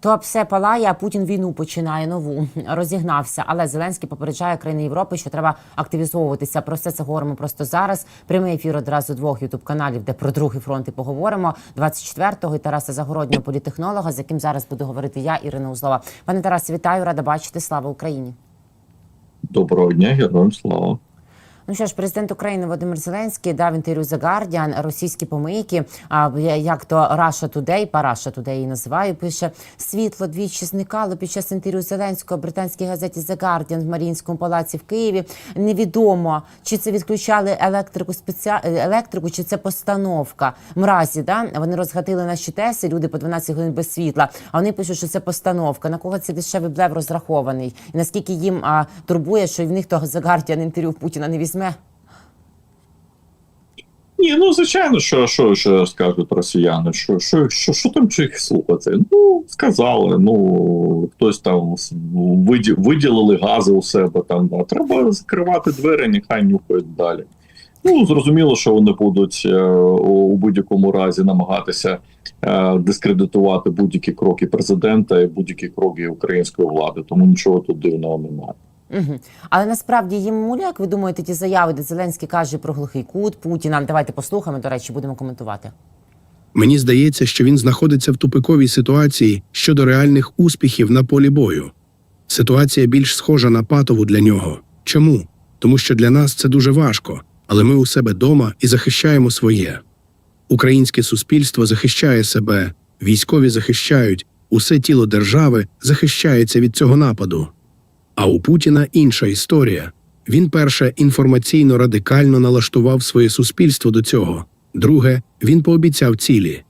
То все палає, а Путін війну починає нову. Розігнався. Але Зеленський попереджає країни Європи, що треба активізовуватися. Про все це говоримо просто зараз. Прямий ефір одразу двох ютуб каналів, де про другий фронт і поговоримо. 24-го і Тараса Загороднього, політехнолога, з яким зараз буду говорити я, Ірина Узлова. Пане Тарасе, вітаю, рада бачити. Слава Україні. Доброго дня, героям слава. Ну що ж, президент України Володимир Зеленський дав інтерв'ю The Guardian, російські помийки. А як то Russia Today, Параша Today її називаю, пише світло двічі зникало під час інтерв'ю Зеленського британській газеті The Guardian в Маріїнському палаці в Києві. Невідомо чи це відключали електрику спеціа... електрику, чи це постановка. Мразі да вони розгатили наші теси. Люди по 12 годин без світла. А вони пишуть, що це постановка. На кого це дешевий блев розрахований? І наскільки їм а, турбує, що в них того The Guardian інтерв'ю Путіна не візьме. Ні, ну звичайно, що що, що скажуть росіяни, що що, що, що там чи їх слухати? Ну, сказали, ну хтось там виді, виділили гази у себе там. А треба закривати двері, нехай нюхають далі. Ну, зрозуміло, що вони будуть е, у будь-якому разі намагатися е, дискредитувати будь-які кроки президента і будь-які кроки української влади, тому нічого тут дивного немає. Угу. Але насправді їм муля, як ви думаєте, ті заяви, де Зеленський каже про глухий кут Путіна. Давайте послухаємо. До речі, будемо коментувати. Мені здається, що він знаходиться в тупиковій ситуації щодо реальних успіхів на полі бою. Ситуація більш схожа на патову для нього. Чому? Тому що для нас це дуже важко, але ми у себе дома і захищаємо своє. Українське суспільство захищає себе, військові захищають, усе тіло держави захищається від цього нападу. А у Путіна інша історія. Він перше інформаційно радикально налаштував своє суспільство до цього. Друге, він пообіцяв цілі.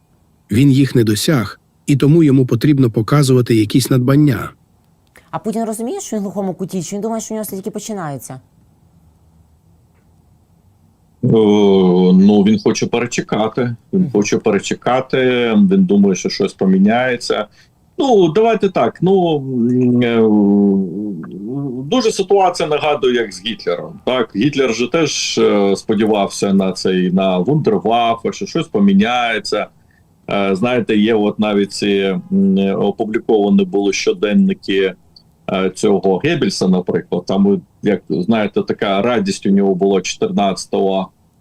Він їх не досяг, і тому йому потрібно показувати якісь надбання. А Путін розуміє, що він в глухому куті, чи він думає, що у нього все тільки починається? Е, Ну, він хоче перечекати. Він хоче перечекати. Він думає, що щось поміняється. Ну, давайте так. Ну е, дуже ситуація нагадує, як з Гітлером. Так, Гітлер же теж е, сподівався на цей на вундерваффе, що щось поміняється. Е, Знаєте, є от навіть ці опубліковані були щоденники цього Геббельса, наприклад. Там, як знаєте, така радість у нього була 14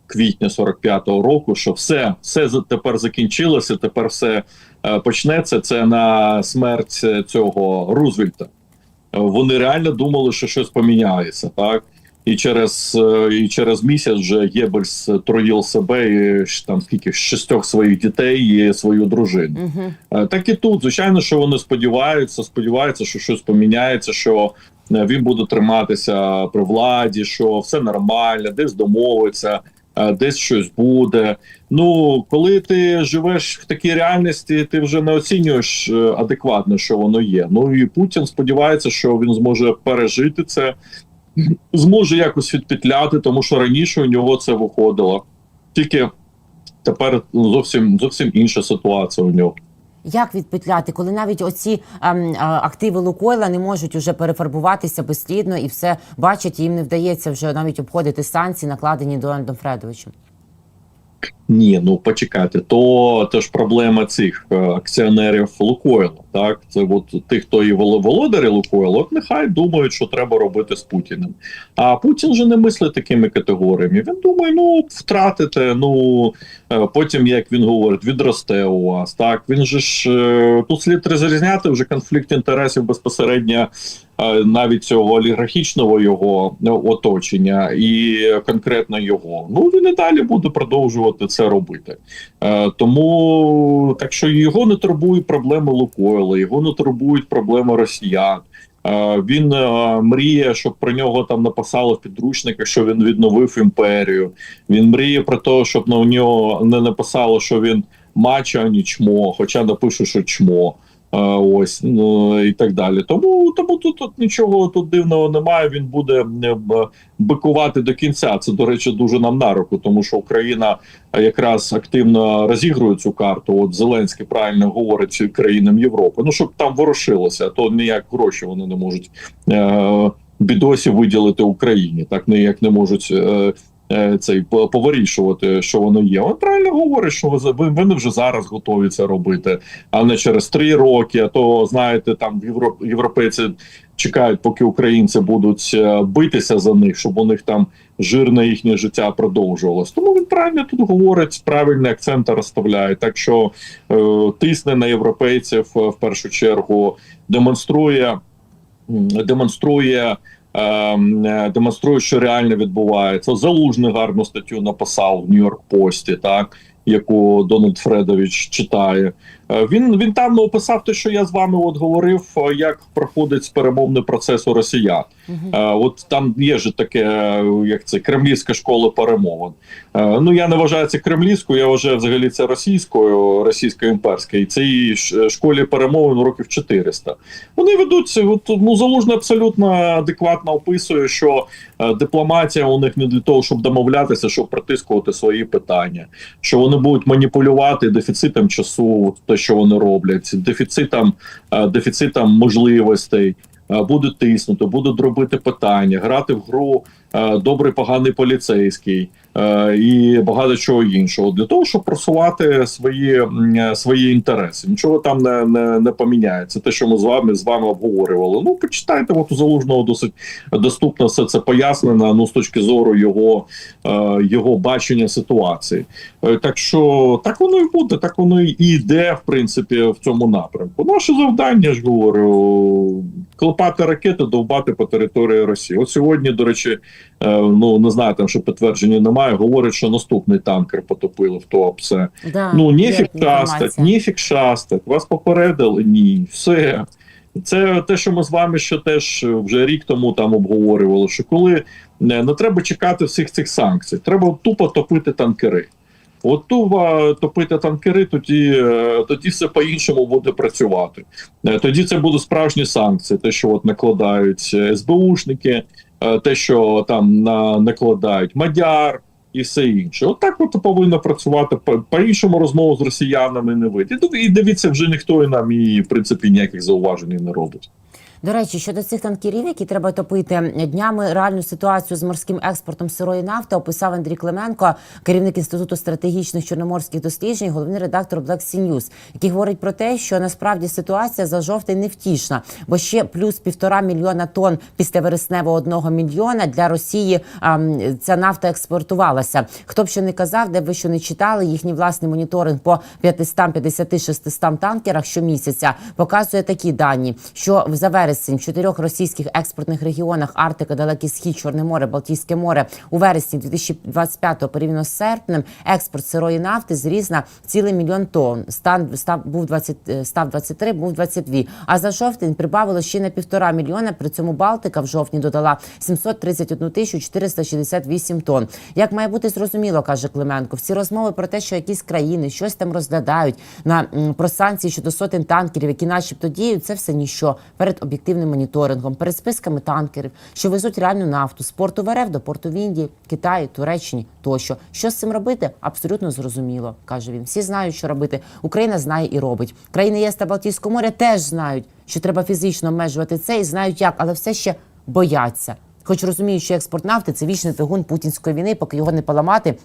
квітня 45-го року, що все, все тепер закінчилося, тепер все е, почнеться. Це на смерть е, цього Рузвельта. Вони реально думали, що щось поміняється, так. І через е, і через місяць вже Геббельс труїв себе і там скільки шістьох своїх дітей і свою дружину. Угу. Так і тут, звичайно, що вони сподіваються, сподіваються, що щось поміняється, що він буде триматися при владі, що все нормально, десь домовиться, десь щось буде. Ну, коли ти живеш в такій реальності, ти вже не оцінюєш е, адекватно, що воно є. Ну і Путін сподівається, що він зможе пережити це, зможе якось відпетляти, тому що раніше у нього це виходило. Тільки тепер зовсім зовсім інша ситуація у нього. Як відпетляти, коли навіть оці ем, активи Лукойла не можуть уже перефарбуватися безслідно і все бачать, їм не вдається вже навіть обходити санкції, накладені Дональдом Фредовичем. Ні, ну почекайте, то теж проблема цих е, акціонерів Лукойлу. Так, це от тих, хто і воло- володарі Лукойлу, от нехай думають, що треба робити з Путіним. А Путін же не мислить такими категоріями. Він думає, ну втратите, ну е, потім, як він говорить, відросте у вас. Так він же ж е, тут слід розрізняти вже конфлікт інтересів безпосередньо навіть цього олігархічного його оточення і конкретно його. Ну він і далі буде продовжувати це робити. Е, тому так що його не турбують проблеми Лукойла, його не турбують проблеми росіян. Е, він е, мріє, щоб про нього там написали в підручниках, що він відновив імперію. Він мріє про те, щоб на нього не написало, що він мачо, а не чмо, хоча напишу, що чмо. Ось ну і так далі. Тому тому тут, тут нічого тут дивного немає. Він буде е, бикувати до кінця. Це до речі, дуже нам на руку, тому що Україна якраз активно розігрує цю карту. От Зеленський правильно говорить країнам Європи. Ну щоб там ворушилося, то ніяк гроші вони не можуть е, бідосі виділити Україні. Так ніяк не можуть. Е, цей по- повирішувати, що воно є. Він правильно говорить, що ви- вони вже зараз готові це робити, а не через три роки. А то знаєте, там євро- європейці чекають, поки українці будуть е, битися за них, щоб у них там жирне їхнє життя продовжувалось. Тому він правильно тут говорить, правильний акцент розставляє. Так що е, тисне на європейців е, в першу чергу, демонструє, демонструє. Ем, е, Демонструє, що реально відбувається. Залужний гарну статтю написав в Нью-Йорк Пості, так яку Дональд Фредович читає. Е, Він він там описав те, що я з вами от говорив, е, як проходить перемовний процес у росіян. Е, От там є ж таке, як це кремлівська школа перемовин. Ну я не вважаю це кремлівською, я вважаю взагалі це російською, російсько-імперською. І цій школі перемовин років 400. Вони ведуться. От ну залужно абсолютно адекватно описує, що дипломатія у них не для того, щоб домовлятися, щоб притискувати свої питання, що вони будуть маніпулювати дефіцитом часу, те, що вони роблять, дефіцитом, е, дефіцитом можливостей. Буде Будуть тиснути, будуть робити питання, грати в гру е, добрий, поганий поліцейський е, і багато чого іншого для того, щоб просувати свої, е, свої інтереси. Нічого там не, не, не поміняється. Те, що ми з вами з вами обговорювали. Ну почитайте, от у залужного досить доступно все це пояснено. Ну з точки зору його, е, його бачення ситуації. Е, Так що так воно і буде, так воно і йде, в принципі, в цьому напрямку. Наше завдання ж говорю клепати ракети, довбати по території Росії. От сьогодні, до речі, е, ну не знаю, там що підтвердження немає. Говорять, що наступний танкер потопили в Туапсе. Да, Ну ніфік шастать, ніфік шастать. Вас попередили? Ні, все. Це те, що ми з вами ще теж вже рік тому там обговорювали. Що коли не, не треба чекати всіх цих санкцій, треба тупо топити танкери. От тупо топити танкери, тоді, е, тоді все по-іншому буде працювати. Е, Тоді це будуть справжні санкції, те, що от накладають е, СБУшники, е, те, що там на, накладають Мадяр і все інше. От от повинно працювати. По- По-іншому розмову з росіянами не вийде. І дивіться, вже ніхто і нам і в принципі ніяких зауважень не робить. До речі, щодо цих танкерів, які треба топити днями, реальну ситуацію з морським експортом сирої нафти описав Андрій Клименко, керівник інституту стратегічних чорноморських досліджень, головний редактор Black Sea News, який говорить про те, що насправді ситуація за жовтень невтішна, бо ще плюс півтора мільйона тонн після вересневого одного мільйона для Росії ам, ця нафта експортувалася. Хто б що не казав, де ви що не читали, їхній власний моніторинг по 550-600 танкерах щомісяця показує такі дані, що за вересень в чотирьох російських експортних регіонах Арктика, Далекий Схід, Чорне море, Балтійське море у вересні 2025-го порівняно з серпнем експорт сирої нафти зріс на цілий мільйон тонн. Стан став був 20, е, став 23, був 22. А за жовтень прибавило ще на півтора мільйона. При цьому Балтика в жовтні додала 731 тисячу 468 тонн. Як має бути зрозуміло, каже Клименко, всі розмови про те, що якісь країни щось там розглядають на про санкції щодо сотень танкерів, які начебто діють, це все ніщо перед об'єктивним моніторингом, перед списками танкерів, що везуть реальну нафту з порту в до порту в Індії, Китаї, Туреччині тощо. Що з цим робити? Абсолютно зрозуміло, каже він. Всі знають, що робити. Україна знає і робить. Країни ЄС та Балтійського моря теж знають, що треба фізично обмежувати це і знають як, але все ще бояться. Хоч розуміють, що експорт нафти це вічний двигун путінської війни, поки його не поламати.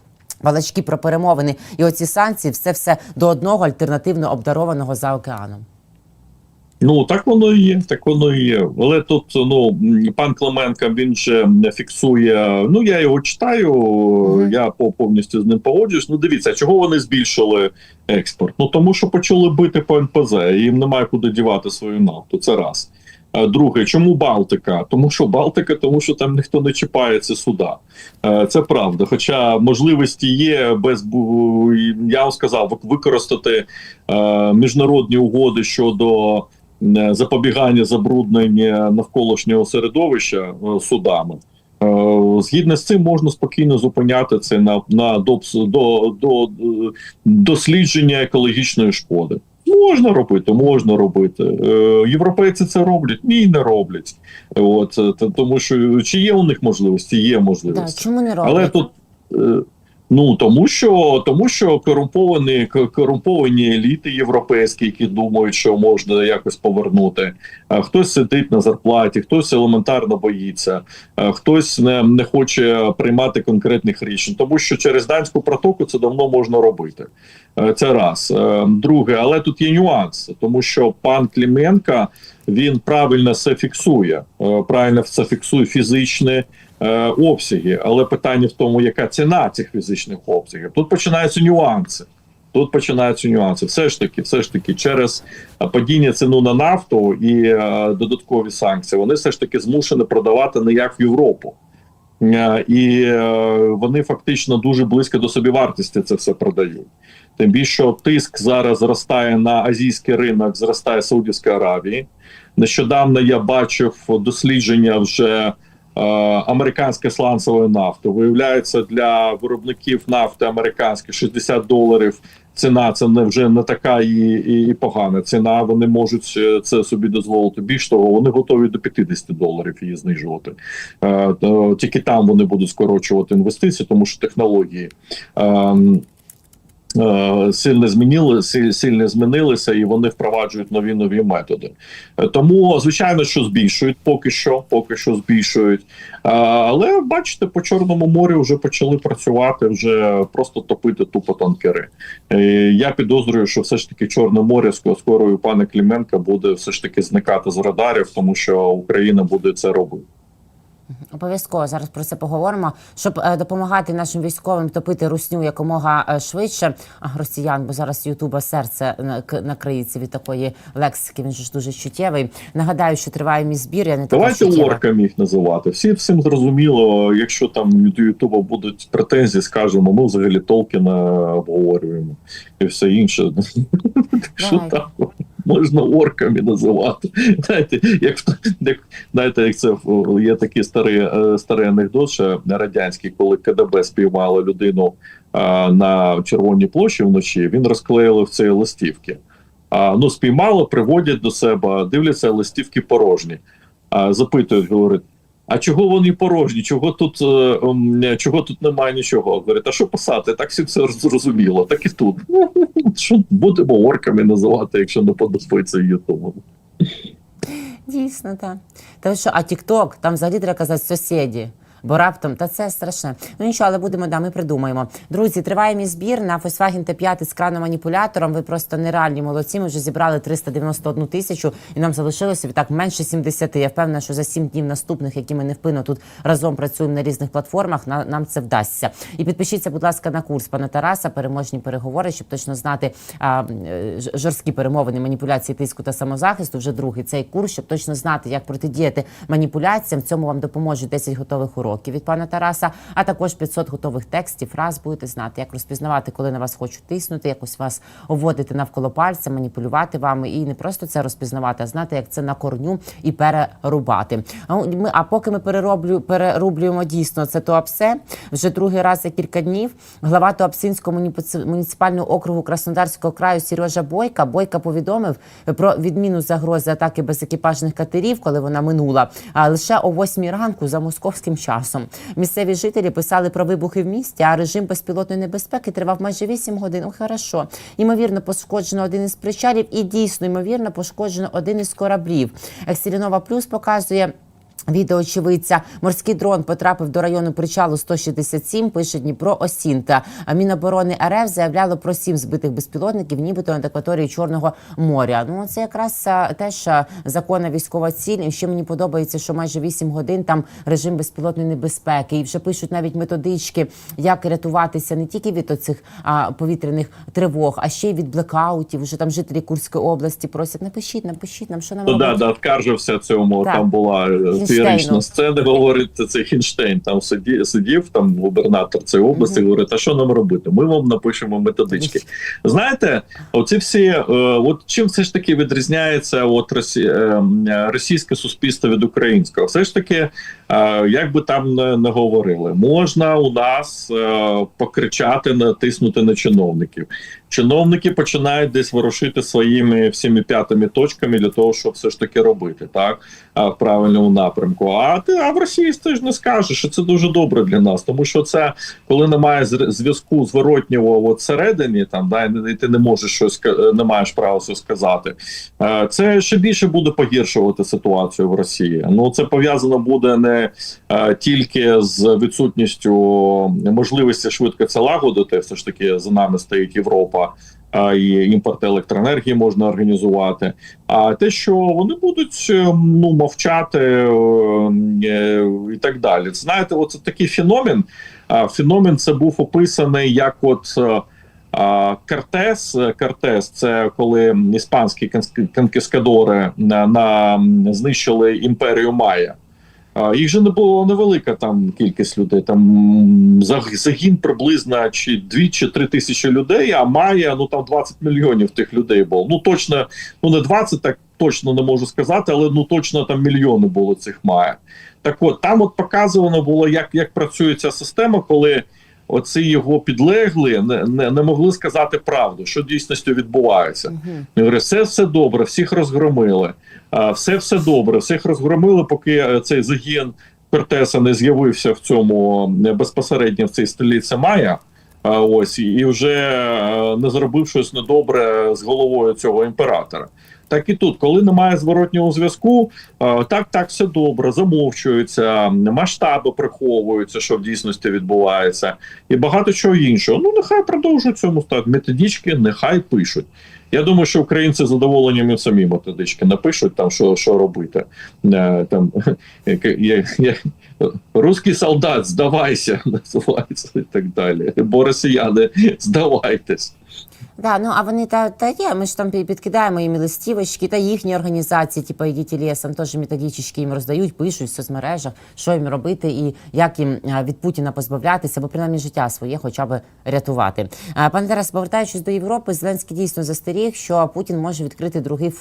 Балачки про перемовини і оці санкції, все все до одного альтернативно обдарованого за океаном. Ну так воно і є, так воно і є. Але тут ну пан Клименко він же не фіксує. Ну я його читаю, я по- повністю з ним погоджуюсь. Ну дивіться, чого вони збільшили експорт? Ну тому що почали бити по НПЗ, і їм немає куди дівати свою нафту. Це раз. Е, Друге, чому Балтика? Тому що Балтика, тому що там ніхто не чіпає ці суда. Е, Це правда. Хоча можливості є без я вам сказав, вик- використати е, міжнародні угоди щодо запобігання забруднення навколишнього середовища е, судами. Е, Згідно з цим можна спокійно зупиняти це на, на до, до, е, дослідження екологічної шкоди. Можна робити, можна робити. Е, Європейці це роблять, ні, не роблять. От е, тому, що чи є у них можливості? Є Да, можливості. чому не роблять? Але тут е, Ну тому що тому, що корумповані корумповані еліти європейські, які думають, що можна якось повернути. А Хтось сидить на зарплаті, хтось елементарно боїться, хтось не, не хоче приймати конкретних рішень, тому що через данську протоку це давно можна робити. Е, Це раз. Е, Друге, але тут є нюанс, тому що пан Кліменка він правильно все фіксує, е, правильно все фіксує фізичне е, обсяги, але питання в тому, яка ціна цих фізичних обсягів. Тут починаються нюанси. Тут починаються нюанси. Все ж таки, все ж таки, через е, падіння ціну на нафту і е, додаткові санкції, вони все ж таки змушені продавати не як в Європу. І вони фактично дуже близько до собівартості це все продають. Тим більше тиск зараз зростає на азійський ринок, зростає Саудівської Аравії. Нещодавно я бачив дослідження вже американської сланцевої нафти. Виявляється, для виробників нафти американських 60 доларів. Ціна це не вже не така і, і, і погана ціна. Вони можуть е, це собі дозволити. Більш того, вони готові до 50 доларів її знижувати. Е, тільки там вони будуть скорочувати інвестиції, тому що технології. Е, е, Сильно змінили, силь- сильно змінилися, і вони впроваджують нові нові методи. Е, Тому, звичайно, що збільшують поки що, поки що збільшують. Е, Але бачите, по Чорному морю вже почали працювати, вже просто топити тупо танкери. Е, Я підозрюю, що все ж таки Чорне море скоро у пана Кліменка буде все ж таки зникати з радарів, тому що Україна буде це робити. Обов'язково зараз про це поговоримо, щоб е, допомагати нашим військовим топити русню якомога е, швидше. Росіян, бо зараз Ютуба серце на- накриється від такої лексики. Він же ж дуже чуттєвий. Нагадаю, що триває мій збір. Я не Давайте орками їх називати. Всі всім зрозуміло. Якщо там до Ютуба будуть претензії, скажемо, ми взагалі Толкіна обговорюємо і все інше. Що Давайте. Можна орками називати? Знаєте, як як знаєте, як це є такий старий е, старий анекдот, ще радянський, коли КДБ спіймало людину а, на Червоній площі вночі, він розклеїли ці листівки. А, ну, спіймало, приводять до себе, дивляться, листівки порожні. А, запитують, говорить, а чого вони порожні? Чого тут, е, ем, чого тут немає нічого? Говорить, а що писати? Так всі все зрозуміло, так і тут. Що будемо орками називати, якщо не подобається Ютубу? Дійсно, так. Та що, а Тікток, там взагалі треба казати сусіді. Бо раптом, та це страшне. Ну нічого, але будемо, да, ми придумаємо. Друзі, триває мій збір на Volkswagen T5 з краноманіпулятором. Ви просто нереальні молодці. Ми вже зібрали 391 тисячу, і нам залишилося так менше 70. Я впевнена, що за 7 днів наступних, які ми невпинно тут разом працюємо на різних платформах, на, нам це вдасться. І підпишіться, будь ласка, на курс пана Тараса, переможні переговори, щоб точно знати а, жорсткі перемовини, маніпуляції, тиску та самозахисту. Вже другий цей курс, щоб точно знати, як протидіяти маніпуляціям. В цьому вам допоможуть 10 готових уроків від пана Тараса, а також 500 готових текстів, фраз будете знати, як розпізнавати, коли на вас хочуть тиснути, якось вас обводити навколо пальця, маніпулювати вами і не просто це розпізнавати, а знати, як це на корню і перерубати. Ми, а поки ми перероблю, перерублюємо дійсно це ТОАПСЕ, вже другий раз за кілька днів. Глава Туапсинського муніци- муніципального округу Краснодарського краю Сережа Бойка. Бойка повідомив про відміну загрози атаки безекіпажних катерів, коли вона минула. А лише о 8 ранку за московським часом. Місцеві жителі писали про вибухи в місті, а режим безпілотної небезпеки тривав майже 8 годин. О, хорошо. Ймовірно, пошкоджено один із причалів, і дійсно ймовірно пошкоджено один із кораблів. Екстрінова плюс показує. Відео очевидця морський дрон потрапив до району причалу 167, Пише Дніпро Осінта. Міноборони РФ заявляло про сім збитих безпілотників, нібито над акваторією Чорного моря. Ну це якраз теж законна військова ціль. І ще мені подобається, що майже 8 годин там режим безпілотної небезпеки. І вже пишуть навіть методички, як рятуватися не тільки від оцих а, повітряних тривог, а ще й від блекаутів. Уже там жителі Курської області просять. Напишіть, напишіть нам, що нам Ну да, да, скаржився цьому. Так. Там була. Феєрична сцена. Говорить, це Хінштейн там сидів, сидів там губернатор цієї області. Мгм. Говорить, а що нам робити? Ми вам напишемо методички. Знаєте, оці всі, е, от чим все ж таки відрізняється от Росі, е, російське суспільство від українського? Все ж таки Е, Як би там не, не говорили, можна у нас е, покричати, натиснути на чиновників. Чиновники починають десь ворушити своїми всіми п'ятими точками для того, щоб все ж таки робити так в правильному напрямку. А ти а в Росії ти ж не скажеш, що це дуже добре для нас, тому що це коли немає зв'язку зворотнього от всередині, там да і ти не можеш щось не маєш права це сказати. Е, Це ще більше буде погіршувати ситуацію в Росії. Ну це пов'язано буде не е, тільки з відсутністю можливості швидко це лагодити. Все ж таки за нами стоїть Європа. а, І імпорт електроенергії можна організувати. А те, що вони будуть е, ну мовчати е, е, і так далі. Знаєте, оце такий феномен. Феномен це був описаний як от. е, а, Кортес, Кортес, це коли іспанські конкіскадори на знищили імперію Майя. Їх же не було невелика там кількість людей. Там загін приблизно чи 2 чи 3 тисячі людей, а має ну там 20 мільйонів тих людей було. Ну точно, ну не 20, так точно не можу сказати, але ну точно там мільйони було цих має. Так от там от показувано було, як, як працює ця система, коли оці його підлегли не, не, не могли сказати правду, що дійсністю відбувається. Я говорю, все все добре, всіх розгромили. Все все добре, всіх розгромили, поки е, цей загін Кортеса не з'явився в цьому е, безпосередньо в цій столиці Майя. Ось і- і вже е, не зробив щось недобре з головою цього імператора. Так і тут, коли немає зворотнього зв'язку, е, так, так, все добре, замовчується, масштаби приховуються, що в дійсності відбувається, і багато чого іншого. Ну нехай продовжують цьому стати. Методички нехай пишуть. Я думаю, що українці з задоволенням самі методички напишуть там, що, що робити. Е, Там як, як, русський солдат, здавайся, називається і так далі. Бо росіяни, здавайтесь. Да, ну а вони та, та є. Ми ж там пі- підкидаємо їм листівочки, та їхні організації, типу «Ідіть лісом, теж методички їм роздають, пишуть в соцмережах, що їм робити і як їм від Путіна позбавлятися, або принаймні життя своє хоча б рятувати. Пане Тарас, повертаючись до Європи, Зеленський дійсно застеріг, що Путін може відкрити другий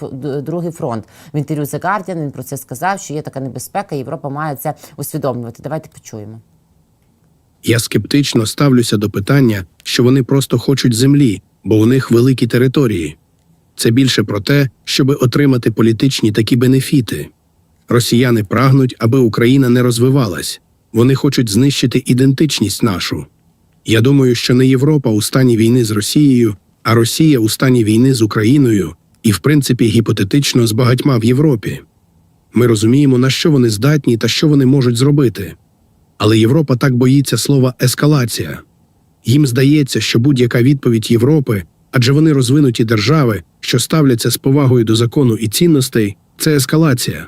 другий фронт. В інтерв'ю The Guardian він про це сказав, що є така небезпека, Європа має це усвідомлювати. Давайте почуємо. Я скептично ставлюся до питання, що вони просто хочуть землі, бо у них великі території. Це більше про те, щоб отримати політичні такі бенефіти. Росіяни прагнуть, аби Україна не розвивалась. Вони хочуть знищити ідентичність нашу. Я думаю, що не Європа у стані війни з Росією, а Росія у стані війни з Україною, і, в принципі, гіпотетично з багатьма в Європі. Ми розуміємо, на що вони здатні та що вони можуть зробити. Але Європа так боїться слова ескалація. Їм здається, що будь-яка відповідь Європи, адже вони розвинуті держави, що ставляться з повагою до закону і цінностей, це ескалація.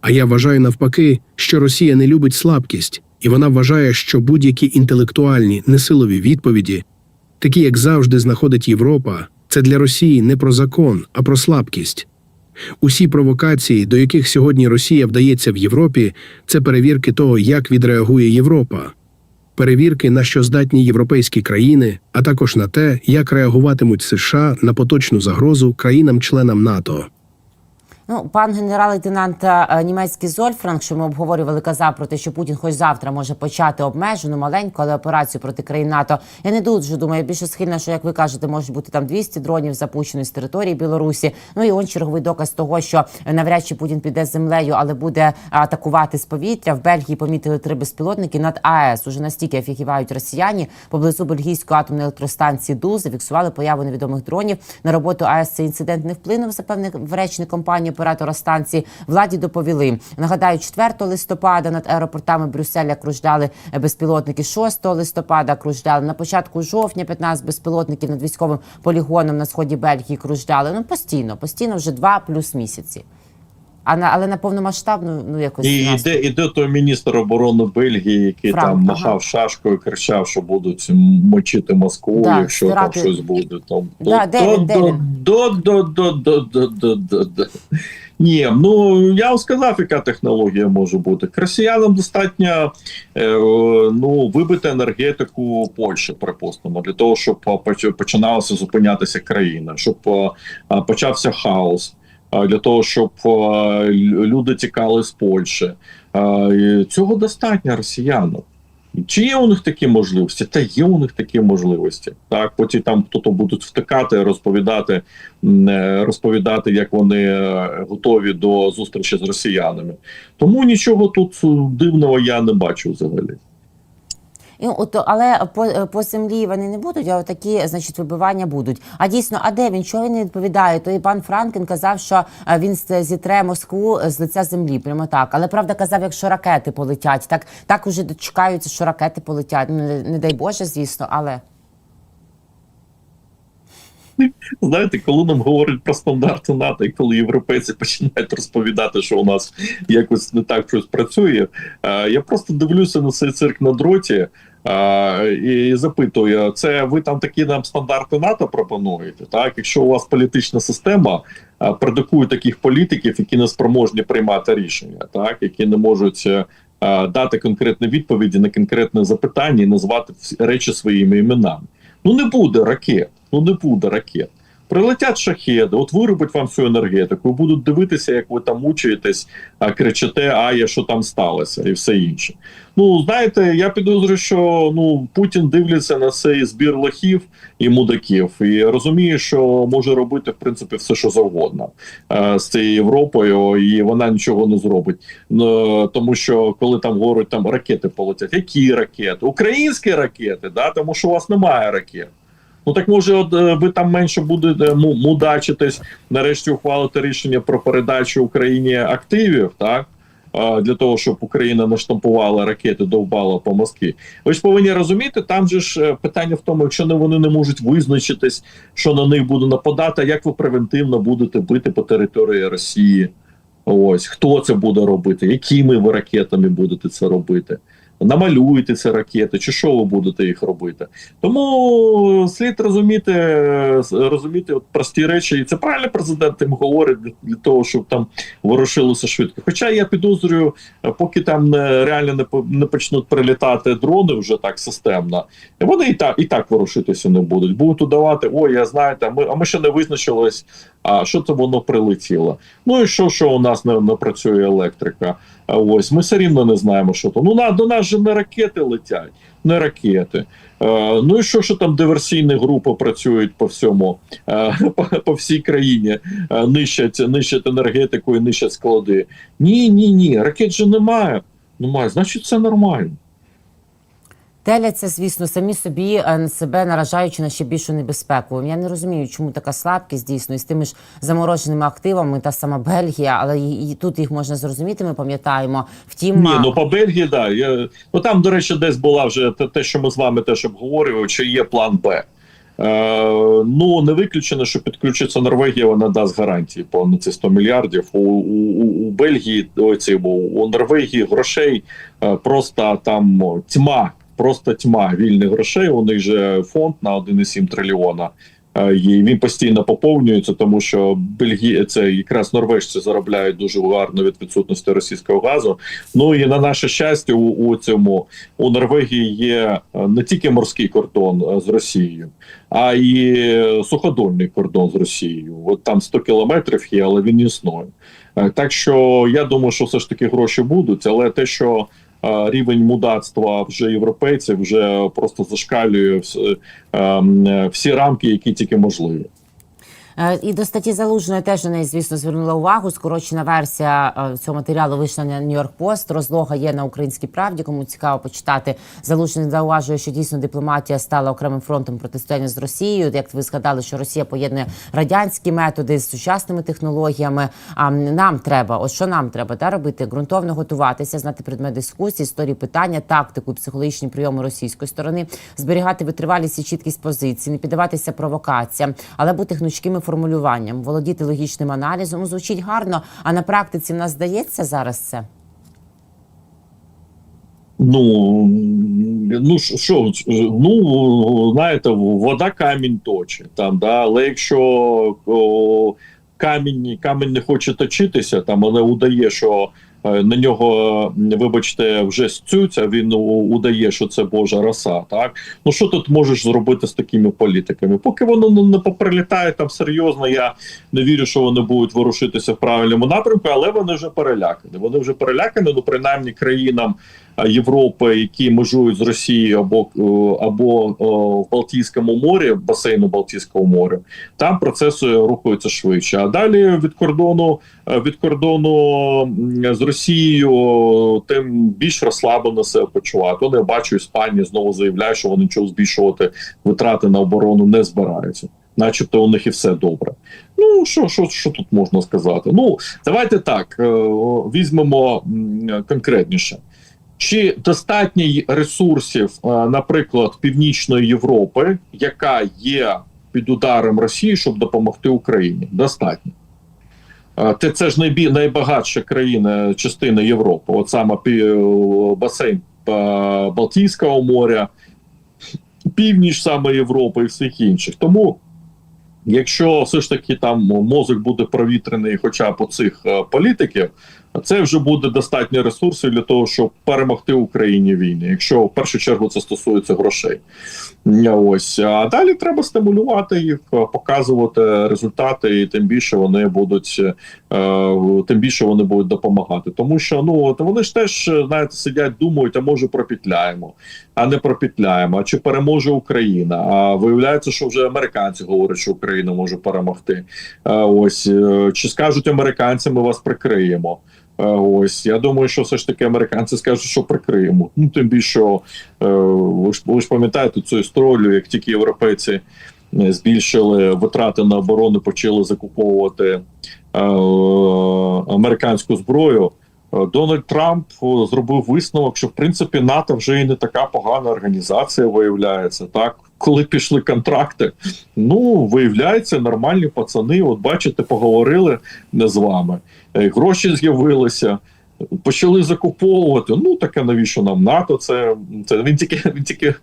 А я вважаю навпаки, що Росія не любить слабкість, і вона вважає, що будь-які інтелектуальні, несилові відповіді, такі як завжди знаходить Європа, це для Росії не про закон, а про слабкість. Усі провокації, до яких сьогодні Росія вдається в Європі, це перевірки того, як відреагує Європа. Перевірки, на що здатні європейські країни, а також на те, як реагуватимуть США на поточну загрозу країнам-членам НАТО. Ну, пан генерал-лейтенант е, німецький Зольфранк, що ми обговорювали, казав про те, що Путін хоч завтра може почати обмежену маленьку, але операцію проти країн НАТО. Я не дуже думаю, я більше схильна, що як ви кажете, може бути там 200 дронів запущено з території Білорусі. Ну і он черговий доказ того, що навряд чи Путін піде землею, але буде атакувати з повітря. В Бельгії помітили три безпілотники над АЕС. Уже настільки офігівають росіяни поблизу бельгійської атомної електростанції ДУ зафіксували появу невідомих дронів на роботу АЕС. Цей інцидент не вплинув запевнив в речник компанії оператора станції. Владі доповіли. Нагадаю, 4 листопада над аеропортами Брюсселя кружляли безпілотники. 6 листопада кружляли. На початку жовтня 15 безпілотників над військовим полігоном на сході Бельгії кружляли. Ну постійно, постійно вже два плюс місяці. А на але на повномасштабну ну якось І іде, іде той міністр оборони Бельгії, який Франк, там ага. махав шашкою, кричав, що будуть мочити Москву, Да, якщо стирати- там щось буде. Там Да, він? до, до, до, до, до, до, до, до. Ні, ну я вам сказав, яка технологія може бути. Росіянам достатньо е, ну, вибити енергетику Польщі, припустимо, для того, щоб починалася зупинятися країна, щоб почався хаос. Для того, щоб люди тікали з Польщі. Цього достатньо росіянам. Чи є у них такі можливості? Та є у них такі можливості. Так, потім там хто-то будуть втикати, розповідати, е, розповідати, як вони е, готові до зустрічі з росіянами. Тому нічого тут е, дивного я не бачу взагалі. І от, але по, по землі вони не будуть, а такі, значить, вибивання будуть. А дійсно, а де він? Чого він не відповідає? То і пан Франкен казав, що е, він зітре Москву з лиця землі, прямо так. Але правда казав, якщо ракети полетять, так так уже дочекаються, що ракети полетять. Ну не, не дай Боже, звісно, але Знаєте, коли нам говорять про стандарти НАТО, і коли європейці починають розповідати, що у нас якось не так щось працює, е, я просто дивлюся на цей цирк на дроті е, і запитую: це ви там такі нам стандарти НАТО пропонуєте? Так, якщо у вас політична система е, продукує таких політиків, які не спроможні приймати рішення, так які не можуть. Дати конкретні відповіді на конкретне запитання і назвати речі своїми іменами. Ну не буде ракет. Ну не буде ракет. Прилетять шахеди, от виробить вам всю енергетику, будуть дивитися, як ви там мучаєтесь, кричите, а я що там сталося, і все інше. Ну знаєте, я підозрюю, що ну Путін дивиться на цей збір лохів і мудаків, і розуміє, що може робити в принципі все, що завгодно е, з цією Європою, і вона нічого не зробить. Ну, тому що коли там говорять, там ракети полетять, які ракети? Українські ракети, да, тому що у вас немає ракет. Ну так може, от е, ви там менше будете му- мудачитись, нарешті ухвалити рішення про передачу Україні активів, так? Для того, щоб Україна наштампувала ракети, довбала по Москві. Ви ж повинні розуміти, там же ж е, питання в тому, якщо не вони не можуть визначитись, що на них буде нападати, як ви превентивно будете бити по території Росії? Ось хто це буде робити, якими ви ракетами будете це робити? Намалюєте ці ракети, чи що ви будете їх робити? Тому слід розуміти, е, розуміти от прості речі, і це правильно президент їм говорить для, того, щоб там ворушилося швидко. Хоча я підозрюю, е, поки там не, реально не, не почнуть прилітати дрони вже так системно, вони і так і так ворушитися не будуть. Будуть удавати, ой, я знаєте, ми, а ми ще не визначились, а що це воно прилетіло. Ну і що, що у нас не, не працює електрика? Ось ми все рівно не знаємо, що то. Ну на до нас же не ракети летять, не ракети. Е, ну і що, що там диверсійні групи працюють по всьому, е, по, по всій країні, е, нищать, нищать енергетику і нищать склади. Ні, ні, ні, ракет же немає. Немає, значить, це нормально. Теляться, звісно, самі собі е, себе наражаючи на ще більшу небезпеку. Я не розумію, чому така слабкість дійсно і з тими ж замороженими активами, та сама Бельгія, але і, і тут їх можна зрозуміти. Ми пам'ятаємо. Втім, Ні, ну по Бельгії, да. Я, ну там, до речі, десь була вже те, те, що ми з вами теж обговорювали, чи є план Б. Е, ну не виключено, що підключиться Норвегія, вона дасть гарантії по на ці 100 мільярдів. У, у, у Бельгії оці, у, у Норвегії грошей е, просто там тьма, просто тьма вільних грошей. У них же фонд на 1,7 трильйона. Е, І він постійно поповнюється, тому що Бельгія це якраз норвежці заробляють дуже гарно від відсутності російського газу. Ну і на наше щастя, у, у цьому у Норвегії є е, не тільки морський кордон е, з Росією, а й суходольний кордон з Росією. От там 100 кілометрів є, але він існує. Так що я думаю, що все ж таки гроші будуть, але те, що рівень мудацтва вже європейців вже просто зашкалює ем, всі рамки, які тільки можливі. Е, І до статті залужної теж на неї, звісно, звернула увагу. Скорочена версія е, цього матеріалу вийшла на Нью-Йорк Пост. Розлога є на українській правді. Кому цікаво почитати. Залужний зауважує, що дійсно дипломатія стала окремим фронтом протистояння з Росією. Як ви згадали, що Росія поєднує радянські методи з сучасними технологіями. А нам треба, ось що нам треба та робити ґрунтовно готуватися, знати предмет дискусії, історії питання, тактику, психологічні прийоми російської сторони, зберігати витривалість і чіткість позицій, не піддаватися провокаціям, але бути гнучкими формулюванням, володіти логічним аналізом. Звучить гарно, а на практиці в нас здається зараз це. Ну ну що, ну знаєте, вода камінь точить там, да, але якщо о, камінь, камінь не хоче точитися, там але удає, що на нього, е, вибачте, вже стються, він удає, що це Божа роса. Так ну що тут можеш зробити з такими політиками? Поки воно ну, не поприлітає там серйозно, я не вірю, що вони будуть ворушитися в правильному напрямку, але вони вже перелякані. Вони вже перелякані, ну принаймні країнам е, Європи, які межують з Росією або е, або в Балтійському морі, басейну Балтійського моря, там процеси рухаються швидше. А далі від кордону е, від кордону з Росією, тим більш розслаблено себе почувати. Вони бачу, Іспанія знову заявляє, що вони нічого збільшувати витрати на оборону не збираються. Начебто у них і все добре. Ну що, що, що тут можна сказати? Ну давайте так е, візьмемо конкретніше. Чи достатньо ресурсів, е, наприклад, Північної Європи, яка є під ударом Росії, щоб допомогти Україні? Достатньо. Е, Це, ж найбагатша країна частина Європи, от саме басейн е, Балтійського моря, північ саме Європи і всіх інших. Тому, якщо все ж таки там мозок буде провітрений, хоча б у цих е, політиків, це вже буде достатньо ресурсів для того, щоб перемогти Україні війни, якщо в першу чергу це стосується грошей. Ось а далі треба стимулювати їх, е, показувати результати, і тим більше вони будуть е, тим більше вони будуть допомагати. Тому що ну от вони ж теж е, знаєте, сидять, думають, а може пропітляємо, а не пропітляємо. А чи переможе Україна? А виявляється, що вже американці говорять, що Україна може перемогти. Е, Ось е, чи скажуть американці, ми вас прикриємо. Е, Ось я думаю, що все ж таки американці скажуть, що прикриємо. Ну тим більше, е, ви ж ви ж пам'ятаєте цю історію, як тільки європейці е, збільшили витрати на оборону, почали закуповувати американську зброю. Дональд Трамп зробив висновок, що в принципі НАТО вже і не така погана організація виявляється. Так, коли пішли контракти, ну виявляється, нормальні пацани. От бачите, поговорили не з вами. Е, Гроші з'явилися, почали закуповувати. Ну таке навіщо нам НАТО? Це, це він тільки він тільки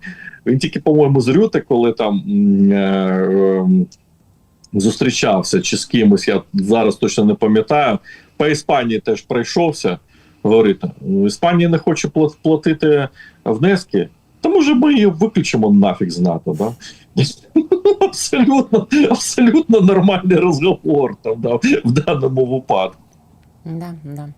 він тільки, по-моєму, з Рюти, коли там е, е, зустрічався чи з кимось, я зараз точно не пам'ятаю. По Іспанії теж пройшовся. Говорить, Іспанія не хоче платити внески. Та може ми її виключимо нафіг з НАТО, да? абсолютно, абсолютно нормальний розговор там, да, в даному випадку. Да, да.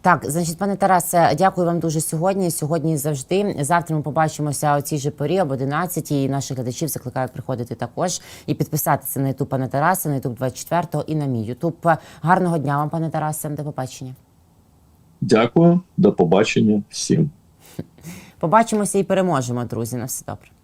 Так, значить, пане Тарасе, дякую вам дуже сьогодні. Сьогодні і завжди. Завтра ми побачимося о цій же порі об 11 І наших глядачів закликаю приходити також і підписатися на Ютуб пане Тарасе, на Ютуб 24 і на мій Ютуб. Гарного дня вам, пане Тарасе. До побачення. Дякую, до побачення всім. Побачимося і переможемо, друзі. На все добре.